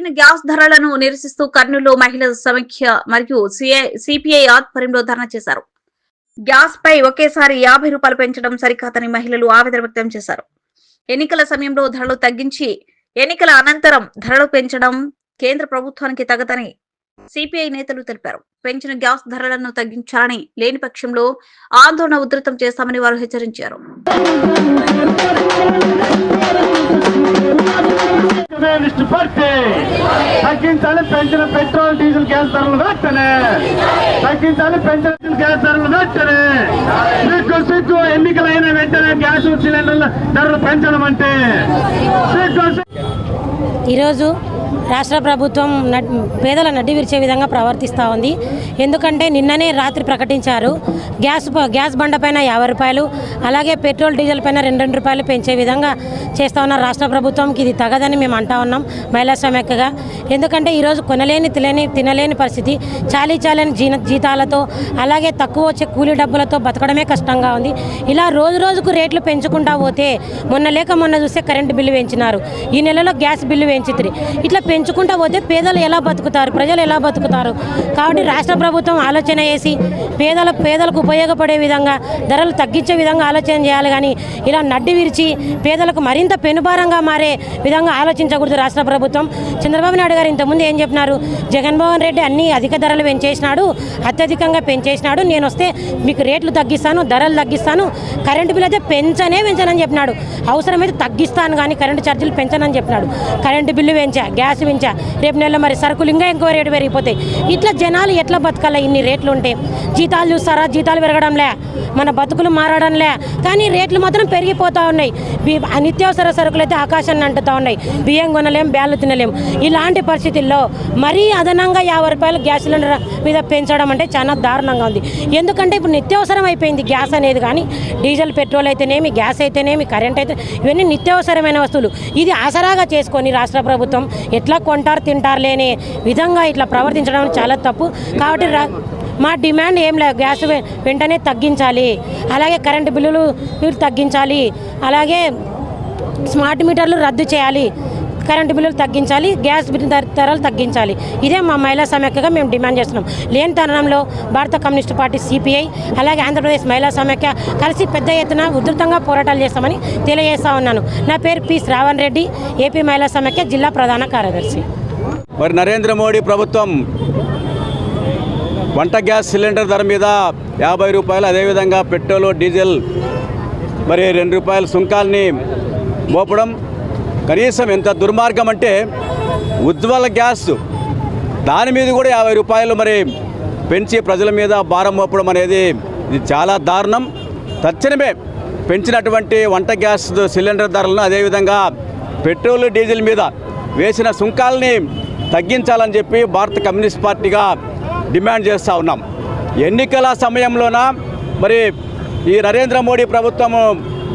పెరిగిన గ్యాస్ ధరలను నిరసిస్తూ కర్నూలు మహిళల సమైక్య మరియు సిపిఐ ఆధ్వర్యంలో ధర్నా చేశారు. గ్యాస్ పై ఒకేసారి యాభై రూపాయలు పెంచడం సరికాదని మహిళలు ఆవేదన వ్యక్తం చేశారు. ఎన్నికల సమయంలో ధరలు తగ్గించి ఎన్నికల అనంతరం ధరలు పెంచడం కేంద్ర ప్రభుత్వానికి తగదని సిపిఐ నేతలు తెలిపారు. పెంచిన గ్యాస్ ధరలను తగ్గించాలని లేని పక్షంలో ఆందోళన ఉధృతం చేస్తామని వారు హెచ్చరించారు. తగ్గించాలి పెంచిన పెట్రోల్ డీజిల్ గ్యాస్ ధరలు వెంటనే. తగ్గించాలి పెంచిన డీజిల్ గ్యాస్ ధరలు వెంటనే. సిగ్గు సిగ్గు ఎన్నికలైన వెంటనే గ్యాస్ సిలిండర్ల ధరలు పెంచడం అంటే సిగ్గు ఈరోజు రాష్ట్ర ప్రభుత్వం నడ్- పేదల నడ్డి విరిచే విధంగా ప్రవర్తిస్తూ ఉంది. ఎందుకంటే నిన్ననే రాత్రి ప్రకటించారు గ్యాస్ గ్యాస్ బండ పైన యాభై రూపాయలు అలాగే పెట్రోల్ డీజిల్ పైన రెండు రెండు రూపాయలు పెంచే విధంగా చేస్తూ ఉన్న రాష్ట్ర ప్రభుత్వంకి ఇది తగదని మేము అంటా ఉన్నాం. మహిళా సమైక్యగా ఎందుకంటే ఈరోజు కొనలేని తినలేని తినలేని పరిస్థితి. చాలీ చాలని జీన జీతాలతో అలాగే తక్కువ వచ్చే కూలీ డబ్బులతో బతకడమే కష్టంగా ఉంది. ఇలా రోజు రోజుకు రేట్లు పెంచుకుంటా పోతే మొన్న లేక మొన్న చూస్తే కరెంటు బిల్లు పెంచినారు ఈ నెలలో గ్యాస్ బిల్లు పెంచుతుంది ఇట్లా పెంచుకుంటా పోతే పేదలు ఎలా బతుకుతారు? ప్రజలు ఎలా బతుకుతారు? కాబట్టి రాష్ట్ర ప్రభుత్వం ఆలోచన చేసి పేదల పేదలకు ఉపయోగపడే విధంగా ధరలు తగ్గించే విధంగా ఆలోచన చేయాలి కానీ ఇలా నడ్డి విరిచి పేదలకు మరింత పెనుభారంగా మారే విధంగా ఆలోచించకూడదు రాష్ట్ర ప్రభుత్వం. చంద్రబాబు నాయుడు గారు ఇంతకుముందు ఏం చెప్పినారు? జగన్మోహన్ రెడ్డి అన్ని అధిక ధరలు పెంచేసినాడు అత్యధికంగా పెంచేసినాడు. నేను వస్తే మీకు రేట్లు తగ్గిస్తాను ధరలు తగ్గిస్తాను కరెంటు బిల్ అయితే పెంచనే పెంచనని చెప్పినాడు. అవసరమైతే తగ్గిస్తాను కానీ కరెంటు ఛార్జీలు పెంచనని చెప్పినాడు. కరెంటు బిల్లు పెంచా గ్యాస్ పెంచా రేపు నెల మరి సరుకులు ఇంకా ఎక్కువ రేటు పెరిగిపోతాయి. ఇట్లా జనాలు ఎట్లా బతకాల ఇన్ని రేట్లు ఉంటే? జీతాలు చూస్తారా? జీతాలు పెరగడంలే మన బతుకులు మారడంలే. కానీ రేట్లు మాత్రం పెరిగిపోతూ ఉన్నాయి. నిత్యావసర సరుకులు అయితే ఆకాశాన్ని అంటుతూ ఉన్నాయి. బియ్యం కొనలేం బ్యాలు తినలేం. ఇలాంటి పరిస్థితుల్లో మరీ అదనంగా యాభై రూపాయలు గ్యాస్ సిలిండర్ మీద పెంచడం అంటే చాలా దారుణంగా ఉంది. ఎందుకంటే ఇప్పుడు నిత్యావసరం అయిపోయింది గ్యాస్ అనేది కానీ డీజిల్ పెట్రోల్ అయితేనేమి గ్యాస్ అయితేనేమి కరెంట్ అయితే ఇవన్నీ నిత్యావసరమైన వస్తువులు. ఇది ఆసరాగా చేసుకొని రాష్ట్ర ప్రభుత్వం ఎట్లా కొంటారు తింటారు లేని విధంగా ఇట్లా ప్రవర్తించడం చాలా తప్పు. కాబట్టి రా- మా డిమాండ్ ఏం లేదు. గ్యాస్ వెంటనే తగ్గించాలి. అలాగే కరెంటు బిల్లులు తగ్గించాలి. అలాగే స్మార్ట్ మీటర్లు రద్దు చేయాలి. కరెంటు బిల్లులు తగ్గించాలి గ్యాస్ బిల్లు ధరలు తగ్గించాలి. ఇదే మా మహిళా సమైక్యగా మేము డిమాండ్ చేస్తున్నాం. లేని తరుణంలో భారత కమ్యూనిస్ట్ పార్టీ సిపిఐ అలాగే ఆంధ్రప్రదేశ్ మహిళా సమైక్య కలిసి పెద్ద ఎత్తున ఉధృతంగా పోరాటాలు చేస్తామని తెలియజేస్తా ఉన్నాను. నా పేరు పి. శ్రావణ్ రెడ్డి ఏపీ మహిళా సమైక్య జిల్లా ప్రధాన కార్యదర్శి. మరి నరేంద్ర మోడీ ప్రభుత్వం వంట గ్యాస్ సిలిండర్ ధర మీద యాభై రూపాయలు అదేవిధంగా పెట్రోల్ డీజిల్ మరి రెండు రూపాయల సుంకాల్ని మోపడం కనీసం ఎంత దుర్మార్గం అంటే ఉజ్వల గ్యాస్. దాని మీద కూడా యాభై రూపాయలు మరి పెంచి ప్రజల మీద భారం మోపడం అనేది ఇది చాలా దారుణం. తక్షణమే పెంచినటువంటి వంట గ్యాస్ సిలిండర్ ధరలను అదేవిధంగా పెట్రోల్ డీజిల్ మీద వేసిన సుంకాలని తగ్గించాలని చెప్పి భారత కమ్యూనిస్ట్ పార్టీగా డిమాండ్ చేస్తూ ఉన్నాం. ఎన్నికల సమయంలోన మరి ఈ నరేంద్ర మోడీ ప్రభుత్వం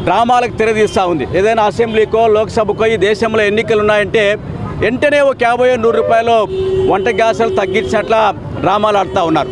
డ్రామాలకు తెరదీస్తూ ఉంది. ఏదైనా అసెంబ్లీకో లోక్సభకో ఈ దేశంలో ఎన్నికలు ఉన్నాయంటే వెంటనే ఒక యాభై నూరు రూపాయలు వంట గ్యాసులు తగ్గించినట్ల డ్రామాలు ఆడుతూ ఉన్నారు.